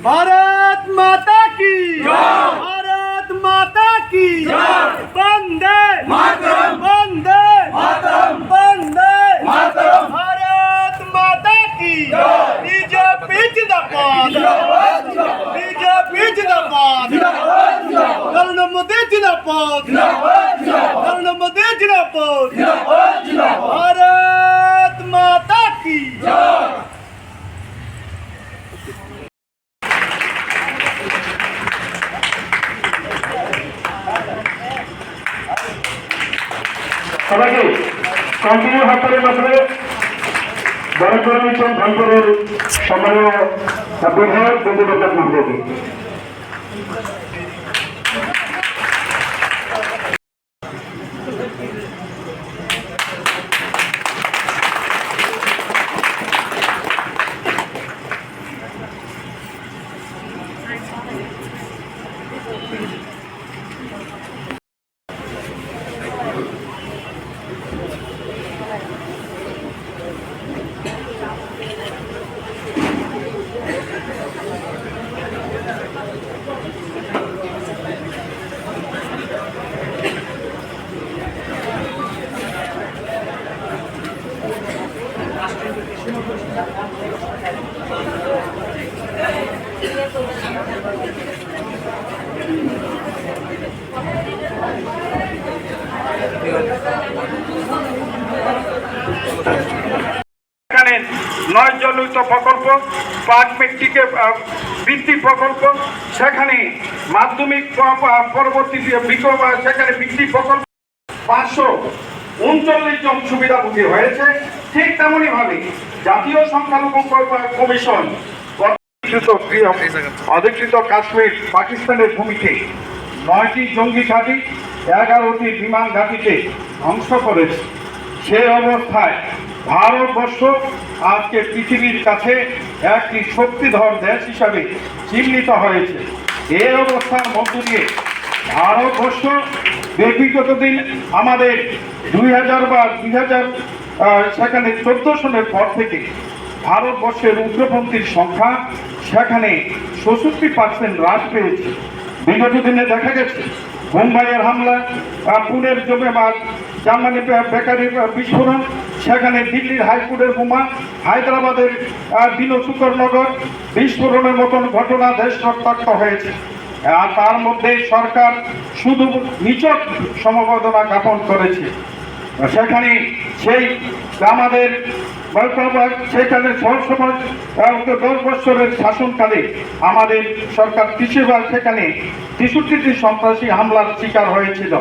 भारत माता की भारत माता की वंदे वंदे वंदे भारत माता की बीजेपी जिंदाबाद बीजेपी जिंदाबाद नरेंद्र मोदी जिंदाबाद नरेंद्र मोदी जिंदाबाद কন্টিনিউ হাতের মাধ্যমে বরঞ্চল মিশন ধনপুরের সম্মানীয় বিধায়ক বন্ধুদের মন্ত্রী এখানে নয় জলিত প্রকল্প, পাঁচ মেট্রিকে বৃত্তি প্রকল্প, সেখানে মাধ্যমিক পরবর্তী সেখানে বৃত্তি প্রকল্প পাঁচশো উনচল্লিশ জন সুবিধাভোগী হয়েছে। ঠিক তেমনি ভাবে জাতীয় সংখ্যালঘু কমিশন অধিকৃত কাশ্মীর পাকিস্তানের ভূমিতে নয়টি জঙ্গি ঘাঁটি, এগারোটি বিমান ঘাঁটিতে ধ্বংস করেছে। সে অবস্থায় ভারতবর্ষ আজকে পৃথিবীর কাছে একটি শক্তিধর দেশ হিসাবে চিহ্নিত হয়েছে। এই অবস্থার মধ্য দিয়ে ভারতবর্ষ ব্যক্তিগত দিন আমাদের দুই হাজার বা দুই হাজার সেখানে চোদ্দ সনের পর থেকে ভারতবর্ষের উগ্রপন্থীর সংখ্যা সেখানে ষষট্টি পার্সেন্ট হ্রাস পেয়েছে। বিগত দিনে দেখা গেছে, মুম্বাইয়ের হামলা পুনের জমেবাদ জার্মানি বে- বেকারি বিস্ফোরণ সেখানে দিল্লির হাইকোর্টের বোমা, হায়দ্রাবাদের শুকরনগর বিস্ফোরণের মতন ঘটনা দেশ রক্তাক্ত হয়েছে। আর তার মধ্যে সরকার শুধু নিচক সমবেদনা জ্ঞাপন করেছে। সেখানে সেই আমাদের সেখানে সবসময় দশ বছরের শাসনকালে আমাদের সরকার কৃষিবার সেখানে তেষট্টিটি সন্ত্রাসী হামলার শিকার হয়েছিল,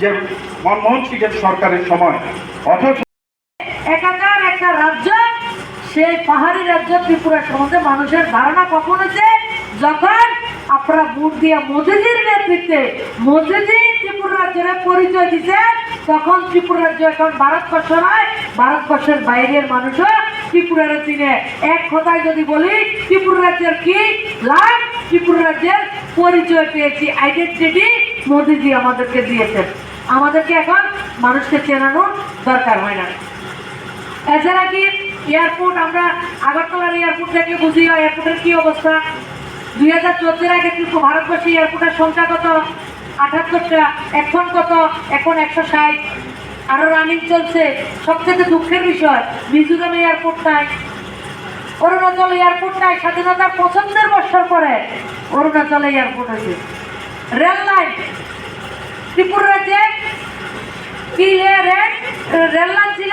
যে মনমোহন সিংয়ের সরকারের সময়। অথচ একাকার একটা রাজ্য, সেই পাহাড়ি রাজ্য ত্রিপুরা সম্বন্ধে মানুষের ধারণা কখন হচ্ছে? যখন আপনারা ভোট দিয়ে মোদিজির নেতৃত্বে, মোদিজি ত্রিপুরা রাজ্যের পরিচয় দিচ্ছে তখন ত্রিপুরা রাজ্য এখন ভারতবর্ষ নয়, ভারতবর্ষের বাইরের মানুষও ত্রিপুরার চিনে এক কথায় যদি বলি, ত্রিপুরা রাজ্যের কি? লাভ ত্রিপুরা রাজ্যের পরিচয় পেয়েছি আইডেন্টিটি মোদিজি আমাদেরকে দিয়েছেন। আমাদেরকে এখন মানুষকে চেনানোর দরকার হয় না। এছাড়া কি এয়ারপোর্ট? আমরা আগরতলার এয়ারপোর্ট থেকে বুঝি এয়ারপোর্টের কি অবস্থা? দুই হাজার চোদ্দের আগে কিন্তু ভারতবর্ষে এয়ারপোর্টের সংখ্যা কত? আঠাত্তরটা এখন কত? এখন একশো ষাট। আরও রানিং চলছে। সবচেয়ে দুঃখের বিষয়, মিজোরাম এয়ারপোর্ট নাই অরুণাচল এয়ারপোর্ট নাই স্বাধীনতার পছন্দের বছর পরে অরুণাচল এয়ারপোর্ট আছে রেল লাইন, ত্রিপুরা রাজ্যে কি রেল লাইন ছিল?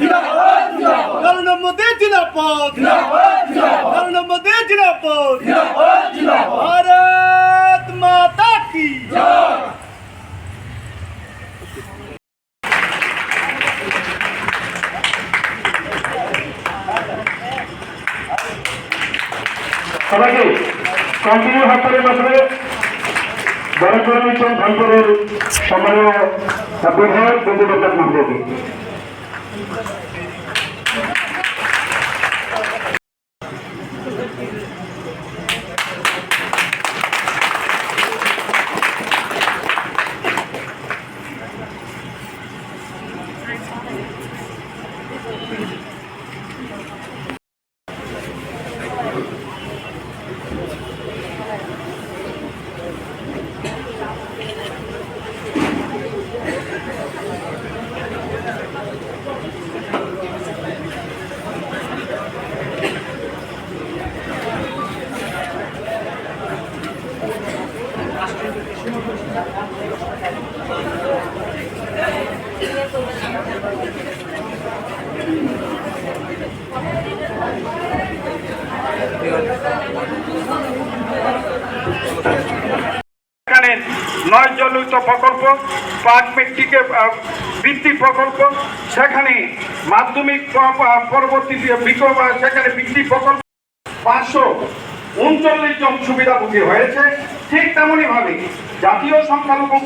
জিন্দাবাদ। নরেন্দ্র মোদী জিন্দাবাদ। নরেন্দ্র মোদী জিন্দাবাদ। ভারত মাতা কি? সবাইকে কন্টিনিউ হাততালির মাধ্যমে বড় করে নিচ্ছেন ভাঙপুরের সম্মানীয় বিধায়ক প্রতাপ মহোদয়কে Thank you. নয় প্রকল্প পাঁচ মেট্রিকে বৃত্তি প্রকল্প, সেখানে মাধ্যমিক পরবর্তী সেখানে বৃত্তি প্রকল্প পাঁচশো উনচল্লিশ জন সুবিধাভোগী হয়েছে। ঠিক তেমনই ভাবে জাতীয় সংখ্যালঘু